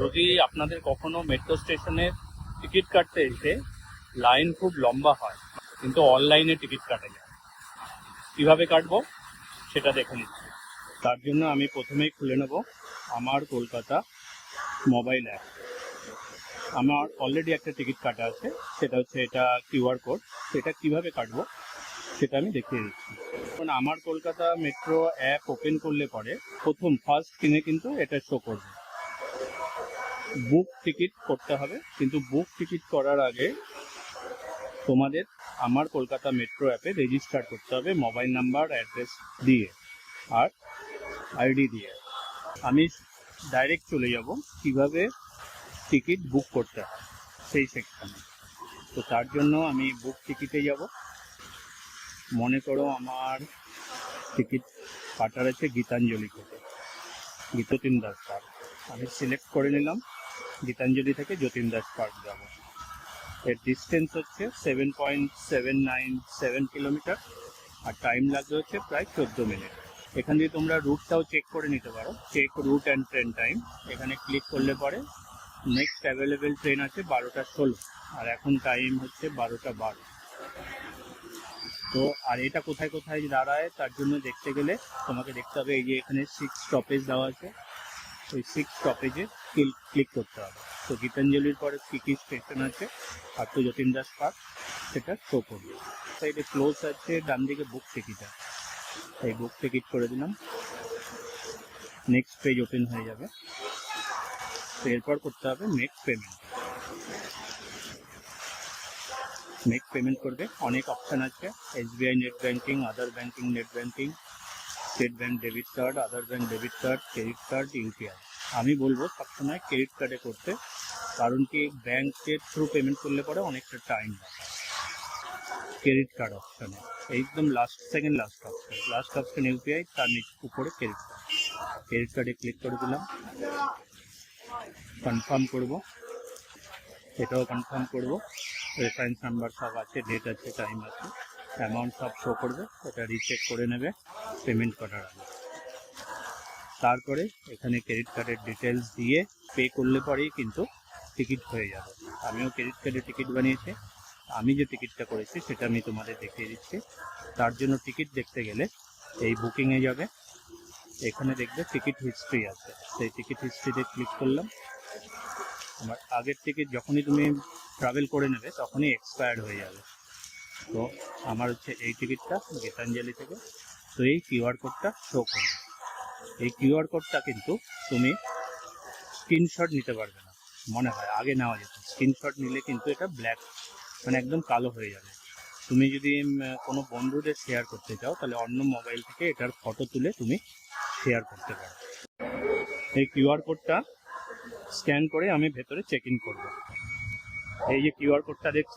যদি আপনাদের কখনো মেট্রো স্টেশনে টিকিট কাটতে এসে লাইন খুব লম্বা হয়, কিন্তু অনলাইনে টিকিট কাটা যায়, কীভাবে কাটবো সেটা দেখে নিচ্ছি তার জন্য আমি প্রথমেই খুলে নেব আমার কলকাতা মোবাইল অ্যাপ আমার অলরেডি একটা টিকিট কাটা আছে, সেটা হচ্ছে এটা কিউআর কোড সেটা কীভাবে কাটবো সেটা আমি দেখিয়ে দিচ্ছি। এখন আমার কলকাতা মেট্রো অ্যাপ ওপেন করলে পরে প্রথম ফার্স্ট স্ক্রিনে কিন্তু এটা শো করবে। বুক টিকিট করতে হবে। কিন্তু বুক টিকিট করার আগে তোমাদের আমার কলকাতা মেট্রো অ্যাপে রেজিস্টার করতে হবে মোবাইল নাম্বার অ্যাড্রেস দিয়ে আর আইডি দিয়ে। আমি ডাইরেক্ট চলে যাব কীভাবে টিকিট বুক করতে হয় সেই সেকশনে তো তার জন্য আমি বুক টিকিটে যাব। মনে করো আমার টিকিট কাটার আছে গীতাঞ্জলি থেকে। গীততিন দাস আমি সিলেক্ট করে নিলাম। গীতাঞ্জলি থেকে যতীন দাস পার্ক যাব। এর ডিস্টেন্স হচ্ছে seven point seven nine seven kilometre আর টাইম লাগবে হচ্ছে প্রায় চোদ্দ মিনিট এখান দিয়ে তোমরা রুটটাও চেক করে নিতে পারো। Check route and train time এখানে ক্লিক করলে পরে নেক্সট অ্যাভেলেবেল ট্রেন আছে বারোটা ষোলো। আর এখন টাইম হচ্ছে বারোটা বারো। তো আর এটা কোথায় কোথায় দাঁড়ায় তার জন্য দেখতে গেলে তোমাকে দেখতে হবে। এই যে এখানে সিক্স স্টপেজ দেওয়া আছে। ওই সিক্স স্টপেজে ক্লিক করতে হবে। তো গীতাঞ্জলির পরে কী কী স্টেশন আছে? আর তো যতীন দাস পার্ক সেটা শো করবে। সাইডে ক্লোজ আছে, ডান দিকে বুক টিকিট আছে। এই বুক টিকিট করে দিলাম। নেক্সট পেজ ওপেন হয়ে যাবে। তো এরপর করতে হবে মেক পেমেন্ট মেক পেমেন্ট করবে। অনেক অপশান আছে। SBI net banking other banking net banking state bank debit card, other bank debit card, credit card, UPI. আমি বলব সবসময় ক্রেডিট কার্ডে করতে, কারণ কি ব্যাংকের থ্রু পেমেন্ট করলে পরে অনেকটা টাইম লাগে। ক্রেডিট কার্ড অপশানে একদম last second last option last option UPI, তার নিচ উপরে ক্রেডিট কার্ড। ক্রেডিট কার্ডে ক্লিক করে দিলাম। কনফার্ম করব। এটাও কনফার্ম করব। রেফারেন্স নাম্বার সব আছে ডেট আছে টাইম আছে। অ্যামাউন্ট সব শো করবে এটা রিচেক করে নেবে পেমেন্ট করার আগে। তারপরে এখানে ক্রেডিট কার্ডের ডিটেলস দিয়ে পে করলে পরেই কিন্তু টিকিট হয়ে যাবে। আমিও ক্রেডিট কার্ডে টিকিট বানিয়েছি। আমি যে টিকিটটা করেছি, সেটা আমি তোমাদের দেখিয়ে দিচ্ছি। তার জন্য টিকিট দেখতে গেলে এই বুকিংয়ে যাবে। এখানে দেখবে টিকিট হিস্ট্রি আছে। সেই টিকিট হিস্ট্রিতে ক্লিক করলাম। আমার আগের টিকিট যখনই তুমি ট্রাভেল করে নেবে, তখনই এক্সপায়ার্ড হয়ে যাবে। তো আমার হচ্ছে এই টিকিটটা গীতাঞ্জলি থেকে। তো এই কিউআর কোডটা শো করবে। এই কিউআর কোডটা কিন্তু তুমি স্ক্রিনশট নিতে পারবে না। মনে হয়, আগে নেওয়া যেত। স্ক্রিনশট নিলে কিন্তু এটা ব্ল্যাক মানে একদম কালো হয়ে যাবে। তুমি যদি কোনো বন্ধুদের শেয়ার করতে চাও, তাহলে অন্য মোবাইল থেকে এটার ফটো তুলে তুমি শেয়ার করতে পারো। এই কিউআর কোডটা স্ক্যান করে আমি ভেতরে চেক ইন করব। এই যে কিউআর কোডটা দেখছ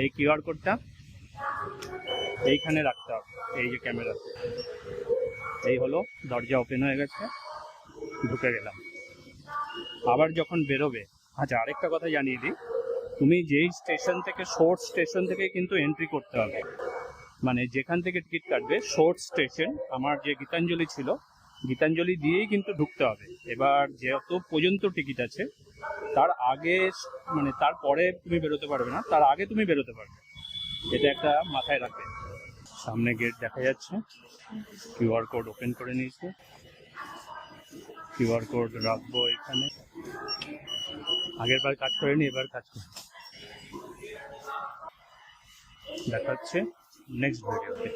এই কিউআর কোডটা এইখানে রাখতে হবে, এই যে ক্যামেরা। এই হলো দরজা ওপেন হয়ে গেছে, ঢুকে গেলাম। আবার যখন বেরোবে আচ্ছা আরেকটা কথা জানিয়ে দিই। তুমি যেই স্টেশন থেকে শর্ট স্টেশন থেকে কিন্তু এন্ট্রি করতে হবে। মানে যেখান থেকে টিকিট কাটবে শর্ট স্টেশন আমার যে গীতাঞ্জলি ছিল, গীতাঞ্জলি দিয়েই কিন্তু ঢুকতে হবে। এবার যেহেতু পর্যন্ত টিকিট আছে তার আগে মানে তারপরে তুমি বেরোতে পারবে না, তার আগে তুমি বেরোতে পারবে। এটা একটা মাথায় রাখবে। সামনে গেট দেখা যাচ্ছে। কিউআর কোড ওপেন করে নিয়েছি। কিউআর কোড রাখব এখানে। আগের বার কাজ করেনি, এবার কাজ করে দেখাচ্ছে নেক্সট ভিডিওতে